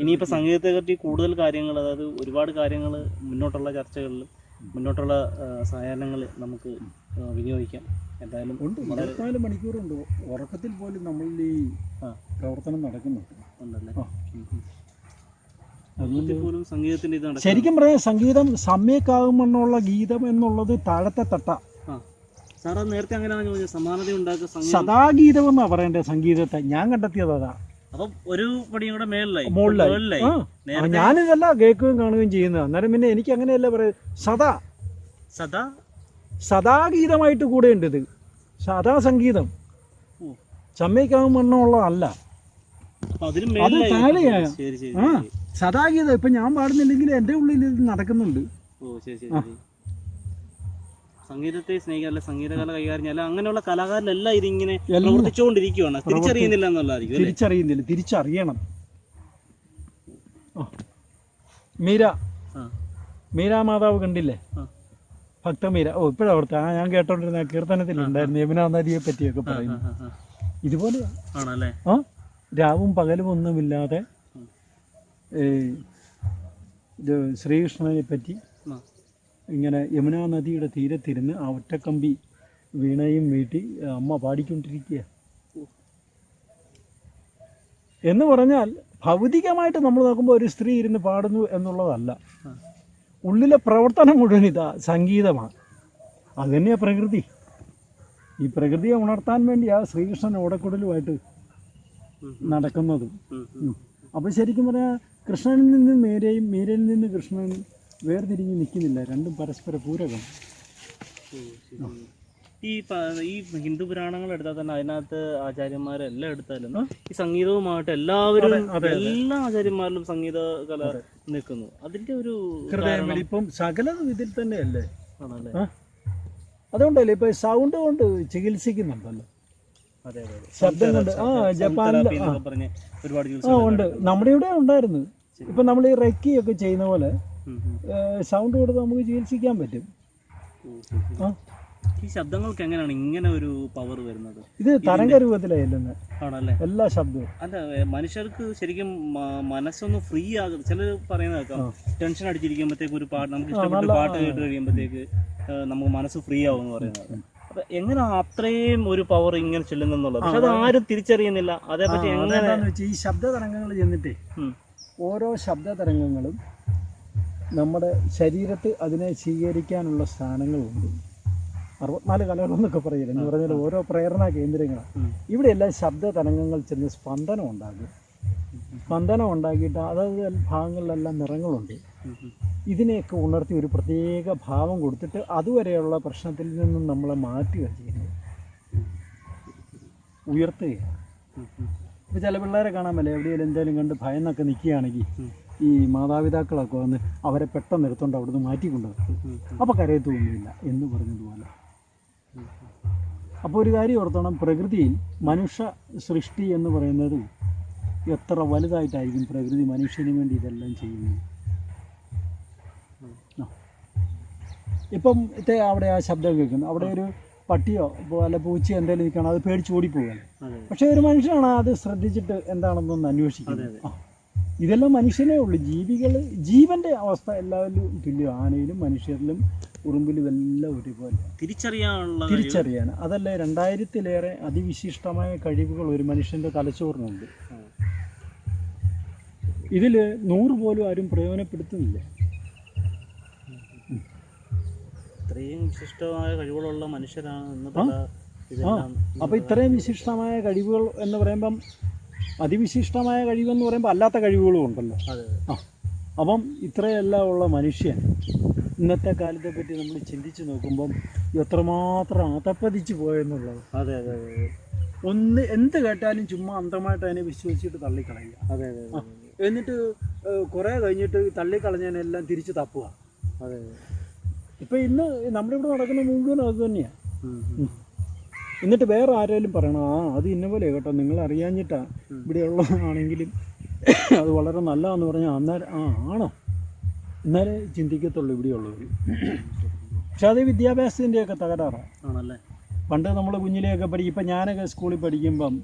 ഇനിയിപ്പോൾ സംഗീതത്തെ പറ്റി കൂടുതൽ കാര്യങ്ങൾ അതായത് ഒരുപാട് കാര്യങ്ങൾ മുന്നോട്ടുള്ള ചർച്ചകളിൽ മുന്നോട്ടുള്ള സഹായങ്ങൾ നമുക്ക് വിനിയോഗിക്കാം. എന്തായാലും ഉണ്ട്. ഇരുപത്തിനാല് മണിക്കൂറുണ്ട്. ഉറക്കത്തിൽ പോലും നമ്മൾ ഈ പ്രവർത്തനം നടക്കുന്നുണ്ട്. ഉണ്ടല്ലേ? ശരിക്കും പറയാം സംഗീതം സമ്യക്കാകുമെന്നുള്ള ഗീതം എന്നുള്ളത് താഴത്തെ തട്ട. സദാഗീതം എന്നാ പറയണ്ടേ സംഗീതത്തെ. ഞാൻ കണ്ടെത്തിയത് അതാ. മുകളിലായി. ഞാനിതല്ല കേൾക്കുകയും കാണുകയും ചെയ്യുന്നത്. അന്നേരം പിന്നെ എനിക്ക് അങ്ങനെയല്ല പറയാ സദാ. സദാ? സദാഗീതമായിട്ട് കൂടെ ഉണ്ട് ഇത്. സദാ സംഗീതം ചമ്മയ്ക്കാവും വണ്ണമുള്ള അല്ല അത് താഴെയായ. സദാഗീതം. ഇപ്പൊ ഞാൻ പാടുന്നില്ലെങ്കിൽ എന്റെ ഉള്ളിൽ ഇത് നടക്കുന്നുണ്ട്. ഓ ശരി ശരി സംഗീതത്തെ സ്നേഹിക്കുക അല്ല സംഗീതകല കൈകാര്യം അല്ല അങ്ങനെയുള്ള കലാകാരനെല്ലാം ഇതിങ്ങനെ പ്രവർത്തിച്ചുകൊണ്ടിരിക്കുവാണ്. പ്രവർത്തിച്ചുകൊണ്ടിരിക്കുകയാണ് തിരിച്ചറിയുന്നില്ല എന്നുള്ളതായിരിക്കും തിരിച്ചറിയുന്നില്ല തിരിച്ചറിയണം. മീര. മീര മാതാവ് കണ്ടില്ലേ. ഭക്തമീര ഓ ഇപ്പോഴാണ് അവിടുത്തെ ആ ഞാൻ കേട്ടോണ്ടിരുന്ന കീർത്തനത്തിലുണ്ടായിരുന്നു യമുനാ നദിയെ പറ്റിയൊക്കെ പറയുന്നു ആ. ഇതുപോലെ ആ രാവും പകലും ഒന്നുമില്ലാതെ ഇത് ശ്രീകൃഷ്ണനെ പറ്റി. ഇങ്ങനെ യമുനാ നദിയുടെ തീരത്തിരുന്ന് ആ ഒറ്റക്കമ്പി വീണയും വീട്ടി അമ്മ പാടിക്കൊണ്ടിരിക്കുക എന്ന് പറഞ്ഞാൽ ഭൗതികമായിട്ട് നമ്മൾ നോക്കുമ്പോൾ ഒരു സ്ത്രീ ഇരുന്ന് പാടുന്നു എന്നുള്ളതല്ല. ഉള്ളിലെ പ്രവർത്തനം മുഴുവൻ ഇതാ സംഗീതമാണ്. അത് തന്നെയാണ് പ്രകൃതി. ഈ പ്രകൃതിയെ ഉണർത്താൻ വേണ്ടിയാണ് ശ്രീകൃഷ്ണൻ ഓടക്കുടലുമായിട്ട് നടക്കുന്നതും. അപ്പോൾ ശരിക്കും പറഞ്ഞാൽ കൃഷ്ണനിൽ നിന്ന് മീരയും മീരയിൽ നിന്ന് കൃഷ്ണൻ വേർതിരിഞ്ഞ് നിൽക്കുന്നില്ല. രണ്ടും പരസ്പര പൂരകം. ഈ ഈ ഹിന്ദു പുരാണങ്ങൾ എടുത്താൽ തന്നെ അതിനകത്ത് ആചാര്യന്മാരെല്ലാം എടുത്താലും ഈ സംഗീതവുമായിട്ട് എല്ലാവരും. എല്ലാ ആചാര്യന്മാരിലും സംഗീത കല നിൽക്കുന്നു. അതിന്റെ ഒരു ഹൃദയം ഇപ്പം സകലതും ഇതിൽ തന്നെയല്ലേ? ആണല്ലേ? അതുകൊണ്ടല്ലേ ഇപ്പൊ സൗണ്ട് കൊണ്ട് ചികിത്സിക്കുന്നുണ്ടല്ലോ. ശബ്ദം കൊണ്ട്. ആ ജപ്പാനിൽ ഒരുപാട് ആ ഉണ്ട്. നമ്മുടെ ഇവിടെ ഉണ്ടായിരുന്നു. ഇപ്പൊ നമ്മൾ ഈ റെക്കി ഒക്കെ ചെയ്യുന്ന പോലെ. സൗണ്ട് കൊടുത്ത് നമുക്ക് ചികിത്സിക്കാൻ പറ്റും. ആ. ഈ ശബ്ദങ്ങൾക്ക് എങ്ങനെയാണ് ഇങ്ങനെ ഒരു പവർ വരുന്നത്? ഇത് തരംഗ രൂപത്തിലായിരുന്നു ആണല്ലേ? എല്ലാ ശബ്ദവും. അല്ല മനുഷ്യർക്ക് ശരിക്കും മനസ്സൊന്ന് ഫ്രീ ആകും ചിലർ പറയുന്നത് ടെൻഷൻ അടിച്ചിരിക്കുമ്പോഴത്തേക്ക് ഒരു പാട്ട് നമുക്ക് ഇഷ്ടപ്പെട്ട പാട്ട് കേട്ട് കഴിയുമ്പോഴത്തേക്ക് നമുക്ക് മനസ്സ് ഫ്രീ ആവും എന്ന് പറയുന്നത് അപ്പൊ എങ്ങനെ അത്രയും ഒരു പവർ ഇങ്ങനെ ചെല്ലുന്നുള്ളത്? പക്ഷെ അത് ആരും തിരിച്ചറിയുന്നില്ല. അതേപറ്റി എങ്ങനെ അതെന്താന്ന് വെച്ചാൽ ഈ ശബ്ദ തരംഗങ്ങൾ ചെന്നിട്ടേ ഓരോ ശബ്ദ തരംഗങ്ങളും നമ്മുടെ ശരീരത്ത് അതിനെ സ്വീകരിക്കാനുള്ള സ്ഥാനങ്ങളുണ്ട്. അറുപത്തിനാല് കലകളെന്നൊക്കെ പറയില്ല? എന്ന് പറഞ്ഞാൽ ഓരോ പ്രേരണാ കേന്ദ്രങ്ങളാണ്. ഇവിടെയെല്ലാം ശബ്ദ തരംഗങ്ങൾ ചെന്ന് സ്പന്ദനം ഉണ്ടാകും സ്പന്ദനം ഉണ്ടാക്കിയിട്ട് അതായത് ഭാഗങ്ങളിലെല്ലാം നിറങ്ങളുണ്ട്. ഇതിനെയൊക്കെ ഉണർത്തി ഒരു പ്രത്യേക ഭാവം കൊടുത്തിട്ട് അതുവരെയുള്ള പ്രശ്നത്തിൽ നിന്നും നമ്മളെ മാറ്റി ചെയ്യുന്നത് ഉയർത്തുകയാണ്. ഇപ്പം. ഇപ്പോൾ ചില പിള്ളേരെ കാണാൻ പറ്റില്ല? എവിടെയെങ്കിലും എന്തെങ്കിലും കണ്ട് ഭയന്നൊക്കെ നിൽക്കുകയാണെങ്കിൽ. ഈ മാതാപിതാക്കളൊക്കെ വന്ന് അവരെ പെട്ടെന്ന് എടുത്തോണ്ട് അവിടുന്ന് മാറ്റിക്കൊണ്ടുവരും. അപ്പോൾ കരയത്തൊന്നുമില്ല എന്ന് പറഞ്ഞതുപോലെ. അപ്പോൾ ഒരു കാര്യം ഓർത്തോണം പ്രകൃതിയിൽ മനുഷ്യ സൃഷ്ടി എന്ന് പറയുന്നത് എത്ര വലുതായിട്ടായിരിക്കും പ്രകൃതി മനുഷ്യന് വേണ്ടി ഇതെല്ലാം ചെയ്യുന്നത്. ഇപ്പം ഇത്തെ അവിടെ ആ ശബ്ദം കേൾക്കുന്നു. അവിടെ ഒരു പട്ടിയോ അല്ല പൂച്ചയോ എന്തെങ്കിലും നിൽക്കണം അത് പേടിച്ച് ഓടിപ്പോവുകയാണ്. പക്ഷേ ഒരു മനുഷ്യനാണ് അത് ശ്രദ്ധിച്ചിട്ട് എന്താണെന്നൊന്ന് അന്വേഷിക്കുന്നത്. ഇതെല്ലാം മനുഷ്യനേ ഉള്ളൂ. ജീവികൾ ജീവന്റെ അവസ്ഥ എല്ലാവരിലും തുല്യം. ആനയിലും മനുഷ്യരിലും ഉറുമ്പിലും എല്ലാം ഒരുപോലെ. തിരിച്ചറിയാനുള്ള തിരിച്ചറിയാണ്. തിരിച്ചറിയാൻ അതല്ല രണ്ടായിരത്തിലേറെ അതിവിശിഷ്ടമായ കഴിവുകൾ ഒരു മനുഷ്യന്റെ തലച്ചോറിനുണ്ട്. ഇതിൽ നൂറ് പോലും ആരും പ്രയോജനപ്പെടുത്തുന്നില്ല. ഇത്രയും വിശിഷ്ടമായ കഴിവുകളുള്ള മനുഷ്യരാണ് ഇന്ന് അപ്പോൾ ഇത്രയും വിശിഷ്ടമായ കഴിവുകൾ എന്ന് പറയുമ്പം അതിവിശിഷ്ടമായ കഴിവെന്ന് പറയുമ്പോൾ അല്ലാത്ത കഴിവുകളും ഉണ്ടല്ലോ. ആ. അപ്പം ഇത്രയെല്ലാം ഉള്ള മനുഷ്യൻ. ഇന്നത്തെ കാലത്തെ പറ്റി നമ്മൾ ചിന്തിച്ച് നോക്കുമ്പം എത്രമാത്രം അതപ്പതിച്ച് പോയെന്നുള്ളത്. അതെ അതെ അതെ ഒന്ന് എന്ത് കേട്ടാലും ചുമ്മാ അന്ധമായിട്ട് അതിനെ വിശ്വസിച്ചിട്ട് തള്ളിക്കളയുക. അതെ അതെ എന്നിട്ട് കുറേ കഴിഞ്ഞിട്ട് തള്ളിക്കളഞ്ഞതിനെല്ലാം തിരിച്ച് തപ്പുക. അതെ ഇപ്പം ഇന്ന് നമ്മുടെ ഇവിടെ നടക്കുന്ന മുഴുവൻ അത് തന്നെയാണ്. എന്നിട്ട് വേറെ ആരെങ്കിലും പറയണം ആ അത് ഇന്ന പോലെ കേട്ടോ നിങ്ങൾ അറിയാഞ്ഞിട്ടാ ഇവിടെയുള്ളതാണെങ്കിലും അത് വളരെ നല്ലതാന്ന് പറഞ്ഞാൽ അന്നേരം ആ ആണോ? എന്നാലേ ചിന്തിക്കത്തുള്ളൂ ഇവിടെയുള്ളവർ പക്ഷെ അത് വിദ്യാഭ്യാസത്തിന്റെയൊക്കെ തകരാറാണ് ആണല്ലേ? പണ്ട് നമ്മൾ കുഞ്ഞിലെയൊക്കെ പഠിക്കും ഇപ്പം ഞാനൊക്കെ സ്കൂളിൽ പഠിക്കുമ്പം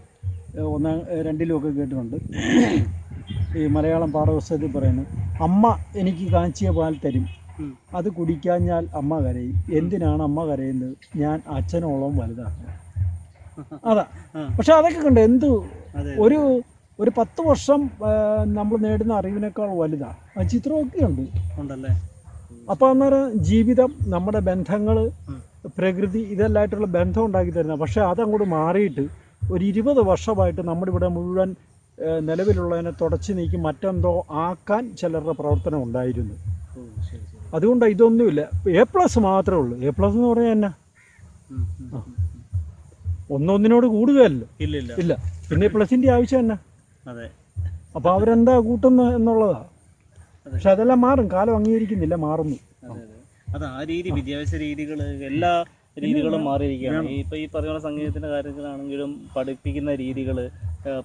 ഒന്നാം രണ്ടിലുമൊക്കെ കേട്ടിട്ടുണ്ട്. ഈ മലയാളം പാഠപുസ്തകത്തിൽ പറയുന്നത് അമ്മ എനിക്ക് കാഞ്ചിയ പാൽ തരും. അത് കുടിക്കാഞ്ഞാൽ അമ്മ കരയും. എന്തിനാണ് അമ്മ കരയുന്നത്? ഞാൻ അച്ഛനോളം വലുതാക്കണം അതാ. പക്ഷെ അതൊക്കെ കണ്ട് എന്തു? ഒരു ഒരു പത്ത് വർഷം നമ്മൾ നേടുന്ന അറിവിനേക്കാൾ വലുതാണ് ആ ചിത്രമൊക്കെ ഉണ്ട്. ഉണ്ടല്ലേ? അപ്പോൾ അന്നേരം ജീവിതം നമ്മുടെ ബന്ധങ്ങൾ പ്രകൃതി ഇതെല്ലായിട്ടുള്ള ബന്ധം ഉണ്ടാക്കി തരുന്ന. പക്ഷെ അതങ്ങോട്ട് മാറിയിട്ട് ഒരു ഇരുപത് വർഷമായിട്ട് നമ്മുടെ ഇവിടെ മുഴുവൻ നിലവിലുള്ളതിനെ തുടച്ചു നീക്കി മറ്റെന്തോ ആക്കാൻ ചിലരുടെ പ്രവർത്തനം ഉണ്ടായിരുന്നു. അതുകൊണ്ട് ഇതൊന്നുമില്ല. എ പ്ലസ് മാത്രമേ ഉള്ളൂ. എ പ്ലസ് എന്ന് പറഞ്ഞാൽ എന്നാ. ഒന്നൊന്നിനോട് കൂടുകയല്ലോ. ഇല്ല ഇല്ല. പിന്നെ പ്ലസിന്റെ ആവശ്യം തന്നെ അതെ. അപ്പോൾ അവരെന്താ കൂട്ടുന്നത് എന്നുള്ളതാ. പക്ഷെ അതെല്ലാം മാറും. കാലം അംഗീകരിക്കുന്നില്ല മാറുന്നു. അതെ ആ രീതി വിദ്യാഭ്യാസ രീതികൾ എല്ലാ രീതികളും മാറിയിരിക്കുകയാണ്. ഇപ്പൊ ഈ പറയുന്ന സംഗീതത്തിന്റെ കാര്യത്തിലാണെങ്കിലും പഠിപ്പിക്കുന്ന രീതികൾ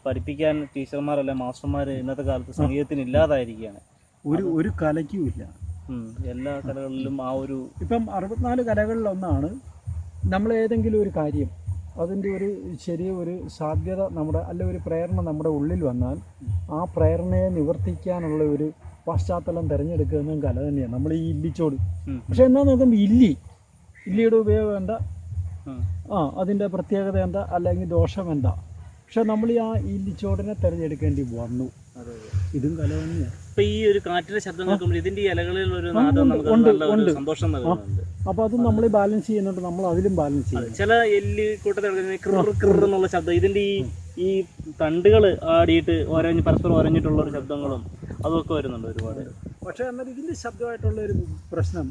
പഠിപ്പിക്കാൻ ടീച്ചർമാരല്ല മാസ്റ്റർമാർ ഇന്നത്തെ കാലത്ത് സംഗീതത്തിന് ഇല്ലാതായിരിക്കുകയാണ്. ഒരു ഒരു കലയ്ക്കും ഇല്ല. എല്ലാ കലകളിലും ആ ഒരു ഇപ്പം അറുപത്തിനാല് കലകളിലൊന്നാണ് നമ്മൾ ഏതെങ്കിലും ഒരു കാര്യം അതിന്റെ ഒരു ചെറിയ ഒരു സാധ്യത നമ്മുടെ അല്ലെ ഒരു പ്രേരണ നമ്മുടെ ഉള്ളിൽ വന്നാൽ ആ പ്രേരണയെ നിവർത്തിക്കാനുള്ള ഒരു പശ്ചാത്തലം തിരഞ്ഞെടുക്കുന്നതും കല തന്നെയാണ്. നമ്മൾ ഈ ഇല്ലിച്ചോട്. പക്ഷെ എന്നാ നോക്കുമ്പോൾ ഇല്ലി. ഇല്ലിയുടെ ഉപയോഗം എന്താ? ആ അതിന്റെ പ്രത്യേകത എന്താ? അല്ലെങ്കിൽ ദോഷം എന്താ? പക്ഷെ നമ്മൾ ഈ ആ ഇല്ലിച്ചോടനെ തിരഞ്ഞെടുക്കേണ്ടി വന്നു. അതെ അതെ. ഇതും കല തന്നെയാണ് ഇപ്പൊ ഈ ഒരു കാറ്റിന്റെ ശബ്ദം കേൾക്കുമ്പോൾ ഇതിന്റെ ഈ ഇലകളിൽ ഒരു നാദം നമുക്ക്. സന്തോഷം നൽകുന്നുണ്ട്. അപ്പോൾ അത് നമ്മൾ ബാലൻസ് ചെയ്യുന്നുണ്ട്. നമ്മൾ അതിലും ബാലൻസ് അതെ, ചെയ്യും ചില എല്ല് കൂട്ടത്തിൽ ക്രിർ എന്നുള്ള ശബ്ദം ഇതിന്റെ ഈ ഈ തണ്ടുകൾ ആടിയിട്ട് ഒരഞ്ഞ് പരസ്പരം ഒരഞ്ഞിട്ടുള്ള ഒരു ശബ്ദങ്ങളും അതൊക്കെ വരുന്നുണ്ട് ഒരുപാട്. പക്ഷേ എന്നാൽ ഇതിന്റെ ശബ്ദമായിട്ടുള്ള ഒരു പ്രശ്നം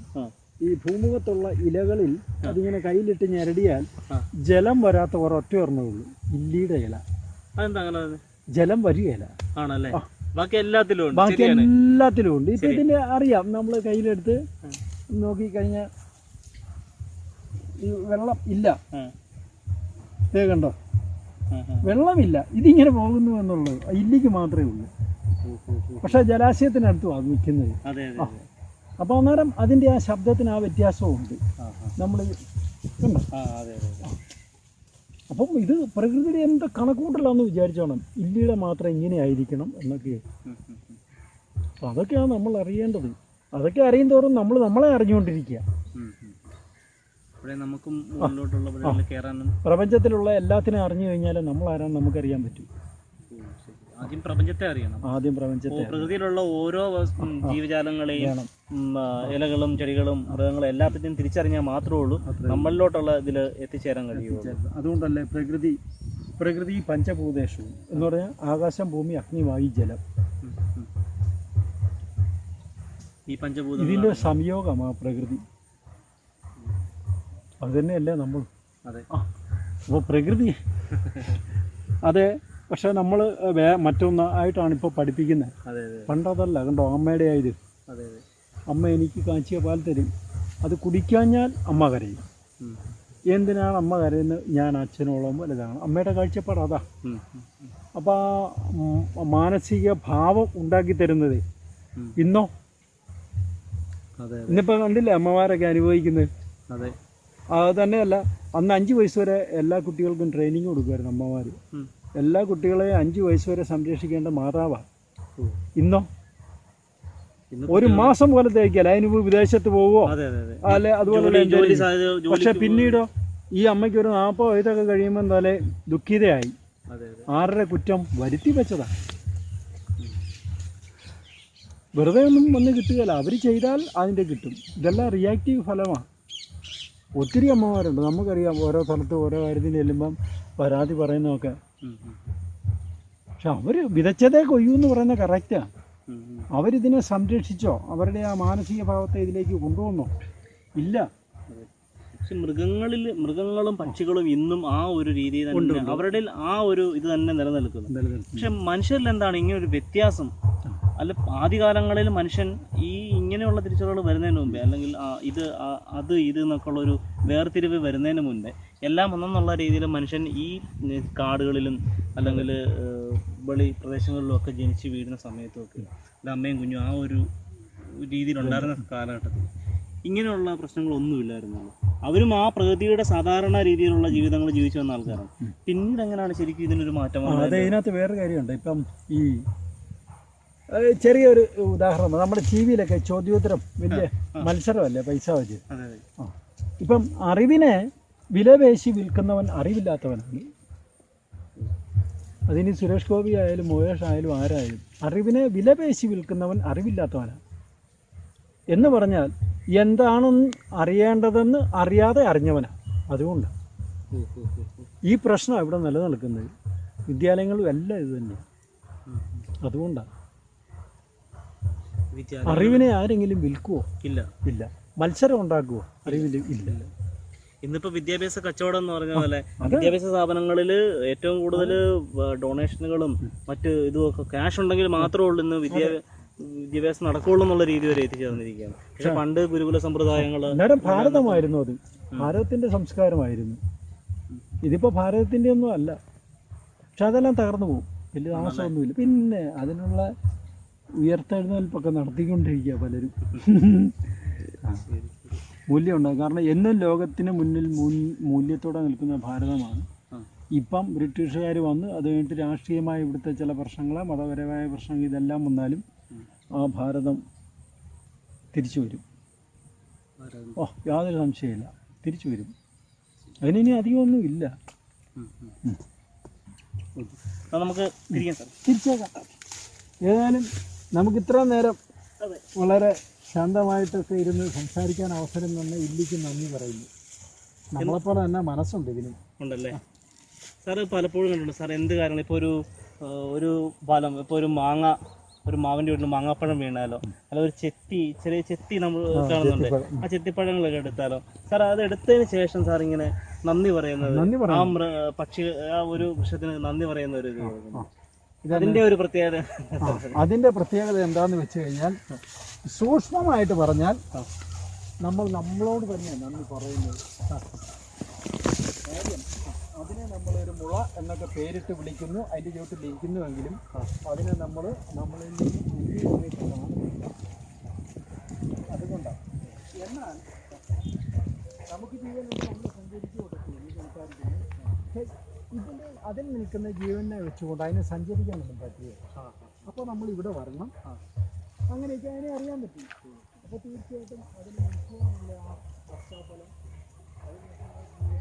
ഈ ഭൂമുഖത്തുള്ള ഇലകളിൽ അതിങ്ങനെ കയ്യിലിട്ട് ഞെരടിയാൽ. ജലം വരാത്ത ഒരൊറ്റ ഒരെണ്ണേ ഉള്ളൂ. ഇല്ലിയുടെ ഇല. അതെന്താ അങ്ങനെ? ജലം വരികയില്ല ആണല്ലേ? ബാക്കി എല്ലാത്തിലും ഉണ്ട്. ബാക്കി എല്ലാത്തിലും ഉണ്ട്. ഇപ്പൊ ഇതിന്റെ അറിയാം. നമ്മൾ കയ്യിലെടുത്ത് നോക്കിക്കഴിഞ്ഞാൽ ഈ വെള്ളം ഇല്ല. കണ്ടോ. വെള്ളമില്ല. ഇതിങ്ങനെ പോകുന്നു എന്നുള്ളത് ഇല്ലിക്ക് മാത്രമേ ഉള്ളൂ. പക്ഷെ ഓ, ഓ. പക്ഷേ ജലാശയത്തിനടുത്തും അത് നിൽക്കുന്നത്. അപ്പോൾ അന്നേരം അതിന്റെ ആ ശബ്ദത്തിന് ആ വ്യത്യാസവും ഉണ്ട്. നമ്മൾ കണ്ടോ. അപ്പം ഇത് പ്രകൃതിയുടെ എന്ത് കണക്കൂട്ടലാന്ന് വിചാരിച്ചോണം ഇല്ലിയുടെ മാത്രം ഇങ്ങനെ ആയിരിക്കണം എന്നൊക്കെ. അപ്പം അതൊക്കെയാണ് നമ്മൾ അറിയേണ്ടത് അതൊക്കെ അറിയും തോറും നമ്മൾ നമ്മളെ അറിഞ്ഞുകൊണ്ടിരിക്കുക പ്രപഞ്ചത്തിലുള്ള എല്ലാത്തിനും അറിഞ്ഞു കഴിഞ്ഞാൽ നമ്മൾ ആരാന്ന് നമുക്കറിയാൻ പറ്റും. ആദ്യം പ്രപഞ്ചത്തെ അറിയണം. ആദ്യം പ്രപഞ്ചത്തെ പ്രകൃതിയിലുള്ള ഓരോ ജീവജാലങ്ങളെയും ഇലകളും ചെടികളും മൃഗങ്ങളും എല്ലാത്തിനും തിരിച്ചറിഞ്ഞാൽ മാത്രമേ ഉള്ളൂ. നമ്മളിലോട്ടുള്ള ഇതിൽ എത്തിച്ചേരാൻ കഴിയുള്ളൂ. അതുകൊണ്ടല്ലേ പ്രകൃതി പ്രകൃതി പഞ്ചഭൂതേഷു എന്ന് പറഞ്ഞാൽ ആകാശം ഭൂമി അഗ്നി വായു ജലം. ഈ പഞ്ചഭൂത ഇതിന്റെ സംയോഗമാണ് പ്രകൃതി. അത് തന്നെയല്ലേ നമ്മൾ. അതെ. അപ്പോൾ പ്രകൃതി. അതെ. പക്ഷേ നമ്മൾ വേ മറ്റൊന്ന് ആയിട്ടാണ് ഇപ്പോൾ പഠിപ്പിക്കുന്നത്. പണ്ടതല്ല കണ്ടോ അമ്മയുടെ ആയത് അമ്മ എനിക്ക് കാച്ചിയ പാൽ തരും. അത് കുടിക്കാഞ്ഞാൽ അമ്മ കരയും. എന്തിനാണ് അമ്മ കരയുന്നത്? ഞാൻ അച്ഛനോളം വലുതാണ്. അമ്മയുടെ കാഴ്ചപ്പാട് അതാ. അപ്പോൾ ആ മാനസിക ഭാവം ഉണ്ടാക്കി തരുന്നത് ഇന്നോ? ഇന്നിപ്പോൾ കണ്ടില്ലേ അമ്മമാരൊക്കെ അനുഭവിക്കുന്നത്? അതെ. അത് തന്നെയല്ല. അന്ന് അഞ്ച് വയസ്സ് വരെ എല്ലാ കുട്ടികൾക്കും ട്രെയിനിങ് കൊടുക്കുമായിരുന്നു അമ്മമാർ. എല്ലാ കുട്ടികളെയും അഞ്ച് വയസ്സ് വരെ സംരക്ഷിക്കേണ്ട മാതാവാണ്. ഇന്നോ? ഒരു മാസം പോലെ തേക്കല്ല അതിന് വിദേശത്ത് പോവോ അല്ലെ? അതുപോലെ പക്ഷെ പിന്നീടോ? ഈ അമ്മയ്ക്ക് ഒരു നാൽപ്പത് വയസ്സൊക്കെ കഴിയുമ്പോൾ എന്തായാലും ദുഃഖിതയായി. ആരുടെ കുറ്റം വരുത്തി വെച്ചതാ. വെറുതെ ഒന്നും വന്ന് കിട്ടുകയില്ല. അവർ ചെയ്താൽ അതിന്റെ കിട്ടും. ഇതെല്ലാം റിയാക്റ്റീവ് ഫലമാണ്. ഒത്തിരി അമ്മമാരുണ്ട്. നമുക്കറിയാം ഓരോ സ്ഥലത്ത് ഓരോ കാര്യത്തിന് ചെല്ലുമ്പം പരാതി പറയുന്നതൊക്കെ. പക്ഷെ അവർ വിതച്ചതേ കൊയ്യൂ എന്ന് പറയുന്നത് കറക്റ്റാണ്. അവരിതിനെ സംരക്ഷിച്ചോ അവരുടെ ആ മാനസിക ഭാവത്തെ ഇതിലേക്ക് കൊണ്ടുവന്നോ? ഇല്ല. പക്ഷെ മൃഗങ്ങളിൽ മൃഗങ്ങളും പക്ഷികളും ഇന്നും ആ ഒരു രീതി തന്നെ അവരുടെ ആ ഒരു ഇത് തന്നെ നിലനിൽക്കുന്നു. പക്ഷെ മനുഷ്യരിൽ എന്താണ്? ഇങ്ങനെ ഒരു വ്യത്യാസം. അല്ല ആദ്യകാലങ്ങളിൽ മനുഷ്യൻ ഈ ഇങ്ങനെയുള്ള തിരിച്ചറിവുകൾ വരുന്നതിന് മുമ്പേ അല്ലെങ്കിൽ ഇത് അത് ഇത് എന്നൊക്കെയുള്ള ഒരു വേർതിരിവ് വരുന്നതിന് മുമ്പേ എല്ലാം ഒന്നെന്നുള്ള രീതിയിൽ മനുഷ്യൻ ഈ കാടുകളിലും അല്ലെങ്കിൽ വെളി പ്രദേശങ്ങളിലും ഒക്കെ ജനിച്ച് വീഴുന്ന സമയത്തൊക്കെ അല്ല അമ്മയും കുഞ്ഞും ആ ഒരു രീതിയിലുണ്ടായിരുന്ന കാലഘട്ടത്തിൽ ഇങ്ങനെയുള്ള പ്രശ്നങ്ങളൊന്നുമില്ലായിരുന്നുള്ളൂ അവരും ആ പ്രകൃതിയുടെ സാധാരണ രീതിയിലുള്ള ജീവിതങ്ങൾ ജീവിച്ചു വന്ന ആൾക്കാരാണ്. പിന്നീട് എങ്ങനെയാണ് ശരിക്കും ഇതിനൊരു മാറ്റം അതെ ഇതിനകത്ത് വേറെ കാര്യമുണ്ട്. ഇപ്പം ഈ ചെറിയൊരു ഉദാഹരണം. നമ്മുടെ ടി വിയിലൊക്കെ ചോദ്യോത്തരം വലിയ മത്സരമല്ലേ പൈസ വെച്ച്. ഇപ്പം അറിവിനെ വിലപേശി വിൽക്കുന്നവൻ അറിവില്ലാത്തവനാണ്. അതിനി സുരേഷ് ഗോപി ആയാലും മോയേഷ് ആയാലും ആരായാലും അറിവിനെ വിലപേശി വിൽക്കുന്നവൻ അറിവില്ലാത്തവനാണ് എന്ന് പറഞ്ഞാൽ എന്താണെന്ന് അറിയേണ്ടതെന്ന് അറിയാതെ അറിഞ്ഞവനാണ് ഓ. ഈ പ്രശ്നം ഇവിടെ നിലനിൽക്കുന്നത് വിദ്യാലയങ്ങളും എല്ലാം ഇത് തന്നെയാണ് അതുകൊണ്ടാണ് അറിവിനെ ആരെങ്കിലും വിൽക്കുവോ? ഇല്ല. ഇല്ല. മത്സരം ഉണ്ടാക്കുവോ? അറിവിൽ ഇല്ല. ഇന്നിപ്പോ വിദ്യാഭ്യാസ കച്ചവടം എന്ന് പറഞ്ഞ പോലെ വിദ്യാഭ്യാസ സ്ഥാപനങ്ങളിൽ ഏറ്റവും കൂടുതൽ ഡൊണേഷനുകളും മറ്റ് ഇതുമൊക്കെ ക്യാഷ് ഉണ്ടെങ്കിൽ മാത്രമേ ഉള്ളൂ ഇന്ന് വിദ്യാ വിദ്യാഭ്യാസം നടക്കുള്ളൂ എന്നുള്ള രീതി വരെ എത്തിച്ചേർന്നിരിക്കുകയാണ് പക്ഷെ പണ്ട് ഗുരുകുല സമ്പ്രദായങ്ങൾ അന്നേരം ഭാരതമായിരുന്നു അത്? ഭാരതത്തിന്റെ സംസ്കാരമായിരുന്നു. ഇതിപ്പോ ഭാരതത്തിന്റെ ഒന്നും അല്ല. പക്ഷെ അതെല്ലാം തകർന്നു പോകും വലിയ താമസമൊന്നുമില്ല പിന്നെ അതിനുള്ള ഉയർത്തെഴുന്നേൽപ്പൊക്കെ നടത്തിക്കൊണ്ടിരിക്കുക പലരും. മൂല്യമുണ്ടാകും. കാരണം എന്നും ലോകത്തിന് മുന്നിൽ മൂല്യത്തോടെ നിൽക്കുന്ന ഭാരതമാണ്. ഇപ്പം ബ്രിട്ടീഷുകാർ വന്ന് അത് കഴിഞ്ഞിട്ട് രാഷ്ട്രീയമായ ഇവിടുത്തെ ചില പ്രശ്നങ്ങൾ മതപരമായ പ്രശ്നങ്ങൾ ഇതെല്ലാം വന്നാലും ആ ഭാരതം തിരിച്ചു വരും. ഓ യാതൊരു സംശയമില്ല തിരിച്ചു വരും. അതിനി അധികമൊന്നും ഇല്ല. നമുക്ക് തിരിച്ചേക്കാം. ഏതായാലും നമുക്ക് ഇത്ര നേരം വളരെ ശാന്തമായിട്ടൊക്കെ ഇരുന്ന് സംസാരിക്കാൻ അവസരം തന്നെ ഇല്ലിക്ക് നന്ദി പറയുന്നു. നമ്മളെപ്പോലെ തന്നെ മനസ്സുണ്ട് ഇതിന്. ഉണ്ടല്ലേ? സാറ് പലപ്പോഴും കണ്ടിട്ടുണ്ട്. സാർ എന്ത് കാരണം ഇപ്പോൾ ഒരു ഒരു ഫലം ഇപ്പോൾ ഒരു മാങ്ങ ഒരു മാവിന്റെ വീട്ടിൽ മാങ്ങാപ്പഴം വീണാലോ? അല്ല ഒരു ചെത്തി ചെറിയ ചെത്തി നമ്മൾ കാണുന്നുണ്ട്. ആ ചെത്തിപ്പഴങ്ങളൊക്കെ എടുത്താലോ? സാർ അത് എടുത്തതിന് ശേഷം സാർ ഇങ്ങനെ നന്ദി പറയുന്നത് ആ പക്ഷി ആ ഒരു വൃക്ഷത്തിന് നന്ദി പറയുന്ന ഒരു അതിന്റെ ഒരു പ്രത്യേകത. അതിന്റെ പ്രത്യേകത എന്താന്ന് വെച്ച് കഴിഞ്ഞാൽ സൂക്ഷ്മമായിട്ട് പറഞ്ഞാൽ നമ്മൾ നമ്മളോട് തന്നെ നമ്മൾ പറയുന്നത് കാര്യം അതിനെ നമ്മളൊരു മുള എന്നൊക്കെ പേരിട്ട് വിളിക്കുന്നു അതിന്റെ ചുവട്ടിൽ ഇരിക്കുന്നുവെങ്കിലും അതിനെ നമ്മൾ നമ്മളിൽ നിന്ന് അതുകൊണ്ടാണ്. എന്നാൽ നമുക്ക് ജീവനുണ്ട് നമ്മൾ ചെയ്യും ഈ സംസാരിക്കുന്നു പക്ഷേ ഇതിന്റെ അതിൽ നിൽക്കുന്ന ജീവനെ വെച്ചുകൊണ്ട് അതിനെ സഞ്ചരിക്കാനൊന്നും പറ്റിയത് അപ്പോൾ നമ്മൾ ഇവിടെ വരണം. അങ്ങനെയൊക്കെ അതിനെ അറിയാൻ പറ്റും. അപ്പോൾ തീർച്ചയായിട്ടും അതിന് മനസ്സിലാനുള്ള ആ പശ്ചാത്തലം അതിന്